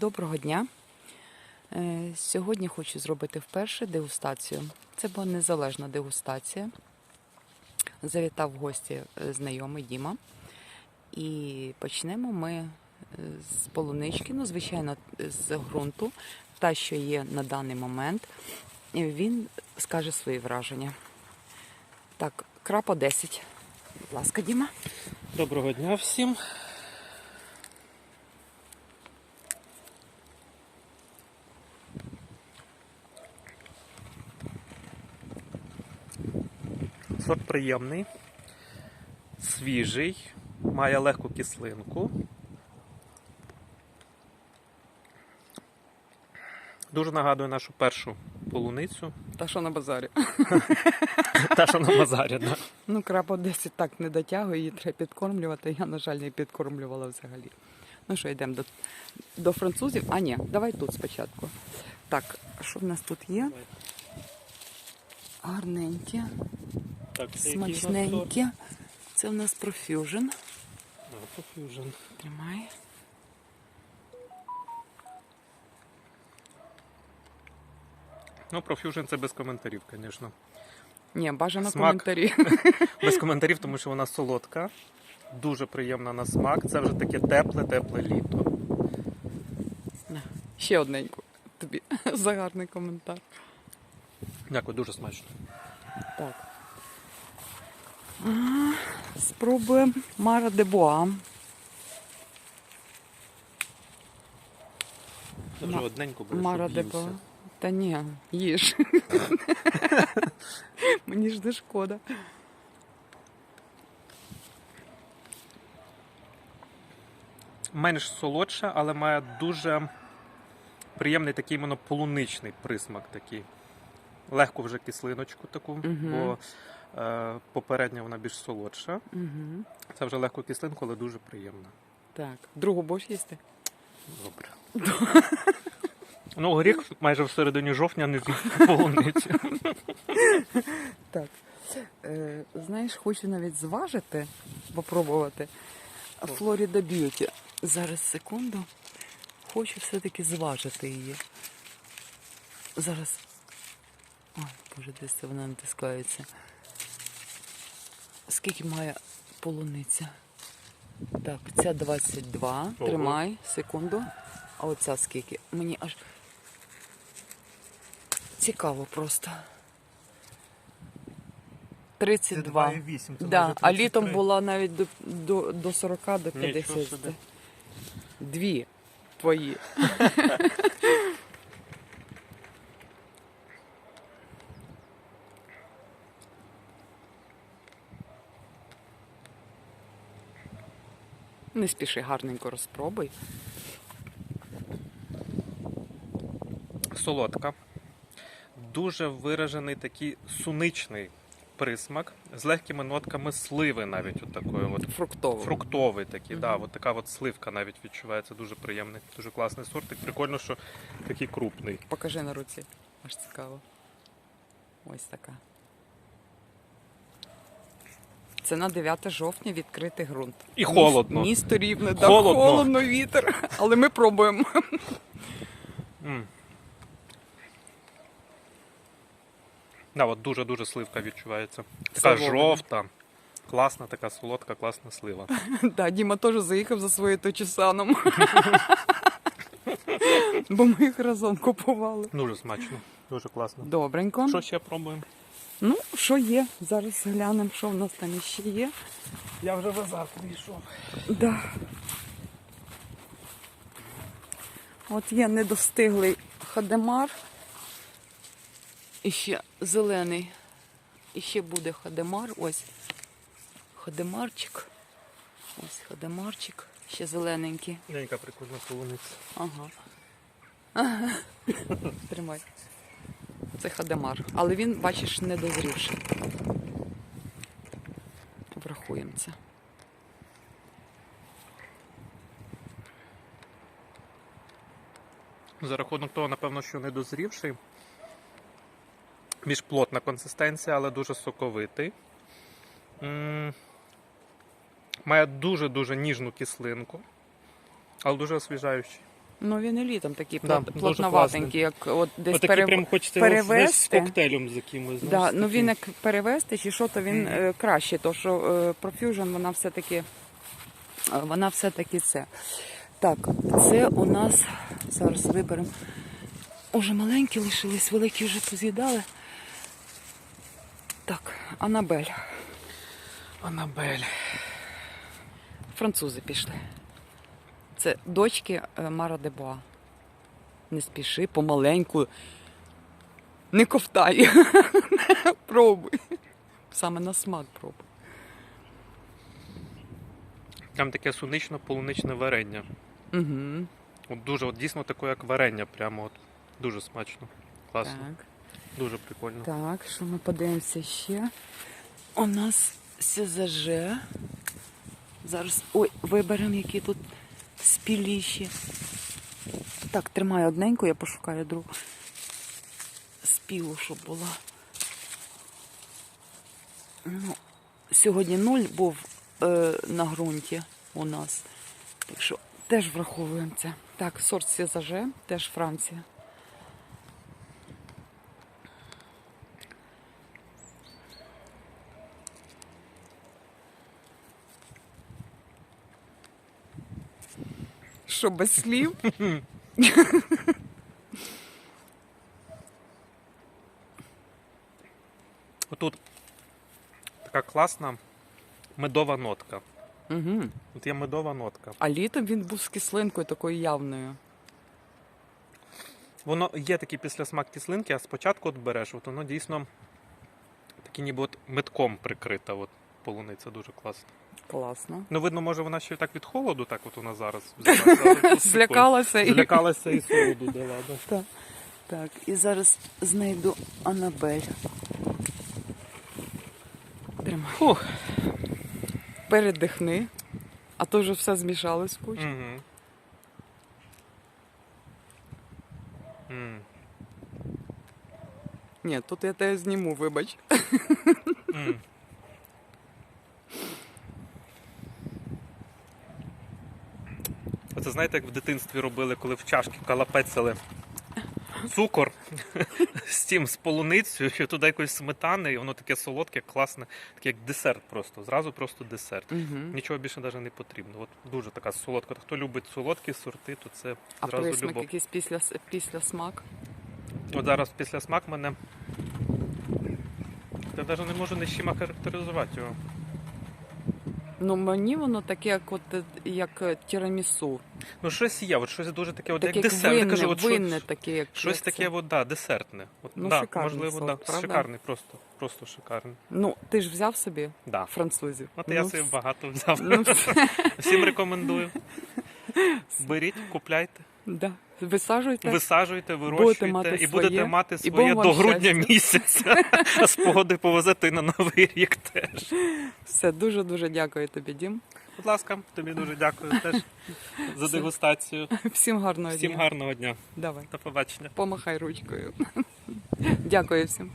Доброго дня. Е, Сьогодні хочу зробити вперше дегустацію. Це була незалежна дегустація. Завітав в гості е, знайомий Діма. І почнемо ми е, з полунички, ну, звичайно, з ґрунту, та, що є на даний момент. Він скаже свої враження. Так, крапа 10. Будь ласка, Діма. Доброго дня всім. Сорт приємний, свіжий, має легку кислинку. Дуже нагадує нашу першу полуницю. Та що на базарі? Та, що на базарі. Да. Ну, крапа 10 так не дотягує, її треба підкормлювати. Я, на жаль, не підкормлювала взагалі. Ну що, йдемо до, до французів. А, ні, давай тут спочатку. Так, що в нас тут є? Гарненькі, Так, це в нас. А, Profusion. Тримай. Ну, Profusion це без коментарів, звісно. Ні, бажано Смак. коментарі. Без коментарів, тому що вона солодка, дуже приємна на смак. Це вже таке тепле, тепле літо. На, Ще одненьку тобі за гарний коментар. Дякую, дуже смачно. Так. Спробуємо Мара де Боа. Вже одненько буде. Мара де. Боа. Та ні, їж. Мені ж не шкода. Менш солодша, але має дуже приємний такий іменно полуничний присмак такий. Легку вже кислиночку таку, Мгм. бо попередня вона більш солодша. Угу. Це вже легку кислинку, але дуже приємна. Так, другу будеш їсти? Добре. Ну, горіх майже в середині жовтня не полуниці. Так. Е, знаєш, хочу навіть зважити, попробувати. Флоріда Б'юті. Зараз секунду. Хочу все-таки зважити її. Зараз. Ой, боже, десь це вона натискається. Скільки має полуниця? Так, ця 22. Ого. Тримай, секунду. А оця скільки? Мені аж цікаво просто. 32. Да, а літом була навіть до, до, до 40, до 50. собі. Дві твої. Не спіши, гарненько розпробуй. солодка, дуже виражений такий суничний присмак з легкими нотками сливи навіть от такої от. Фруктово. Фруктовий такий, Мгм. да, от така от сливка навіть відчувається, дуже приємний, дуже класний сорт. І прикольно, що такий крупний. Покажи на руці. Аж цікаво. Ось така. Це на 9 жовтня відкритий ґрунт. І холодно. Місто рівне, да, Холодно. холодно, вітер. Але ми пробуємо. Да, от дуже-дуже сливка відчувається. Така Солодка. жовта, класна, така солодка, класна слива. Да, Діма теж заїхав за своєю точесаном. Бо ми їх разом купували. Дуже смачно, дуже класно. Добренько. Що ще пробуємо? Ну, що є? Зараз глянемо, що в нас там іще є. Я вже в азарт вийшов. Да. От є недостиглий хадемар. І ще зелений. І ще буде хадемар. Ось хадемарчик. Ось хадемарчик. Ще зелененький. Яка прикольна полуниця. Ага. Ага. Тримай. Це хадемар. Але він, бачиш, не дозрівший. Врахуємо це. За рахунок того, напевно, що не дозрівший. Більш плотна консистенція, але дуже соковитий. Має дуже-дуже ніжну кислинку, але дуже освіжаючий. Ну він і літом такий Да, плотноватенький, як от десь Отакий пере... прям хочеться перевести. десь з коктейлем з якимось. Да, знаєш, ну таким. він як перевести чи що, то він Мгм. е, краще, то що е, Profusion, вона все-таки е, вона все-таки це. Так, це у нас зараз виберемо. Уже маленькі лишились, великі вже поз'їдали. Так, Анабель. Анабель. Французи пішли. Це дочки е, Мара Дебуа. Не спіши, помаленьку. Не ковтай. Пробуй. Саме на смак пробуй. Там таке сунично-полуничне варення. Угу. От дуже, от дійсно таке, як варення, прямо от дуже смачно. Класно. Так. Дуже прикольно. Так, що ми подивимося ще? У нас СЗЖ. Зараз. Ой, виберемо, які тут спіліші. Так, тримаю одненьку, я пошукаю другу. Спілу, щоб була. Ну, сьогодні нуль був е, на ґрунті у нас. Так що теж враховуємо це. Так, сорт Сезаже, теж Франція. Що без слів? Отут така класна медова нотка. Угу. От є медова нотка. А літом він був з кислинкою такою явною. Воно є такий післясмак кислинки, а спочатку от береш, от воно дійсно такі ніби от метком прикрита. От полуниця дуже класно. Класно. Ну, видно, може, вона ще так від холоду, так от вона зараз Злякалася і. Злякалася і солоду дала. Так. так, і зараз знайду Анабель. Тримай. Фух. Передихни, а то вже все змішалось в кучу. Угу. Ні, тут я тебе зніму, вибач. Знаєте, як в дитинстві робили, коли в чашки калапецяли цукор з тим з полуницею, що туди якоїсь сметани, і воно таке солодке, класне, таке як десерт просто. Зразу просто десерт. Нічого більше навіть не потрібно. От дуже така солодка. Хто любить солодкі сорти, то це А зразу присмак любов. якийсь після, після смак. От зараз після смак мене. Я навіть не можу ні з чим охарактеризувати його. Ну мені воно таке, як от як тірамісу. Ну, щось є, от щось дуже таке, от Таке як як десерт. Винне, кажу, от що- таке, як щось таке, це. от, да, десертне. От, Ну, да, шикарний можливо, сорт, да, правда? шикарний, просто, просто шикарний. Ну, ти ж взяв собі Да. французів. От ну, я собі багато взяв. Ну. Всім рекомендую. Беріть, купляйте, да. Висаджуйте. висаджуйте, вирощуйте мати і будете своє, мати своє до грудня щастя. місяця. А з повезете і на новий рік теж. Все, дуже дуже дякую тобі, Дім. Будь ласка, тобі дуже дякую теж за дегустацію. Всім гарного Всім дня. гарного дня. Давай, До побачення. помахай ручкою. Дякую всім.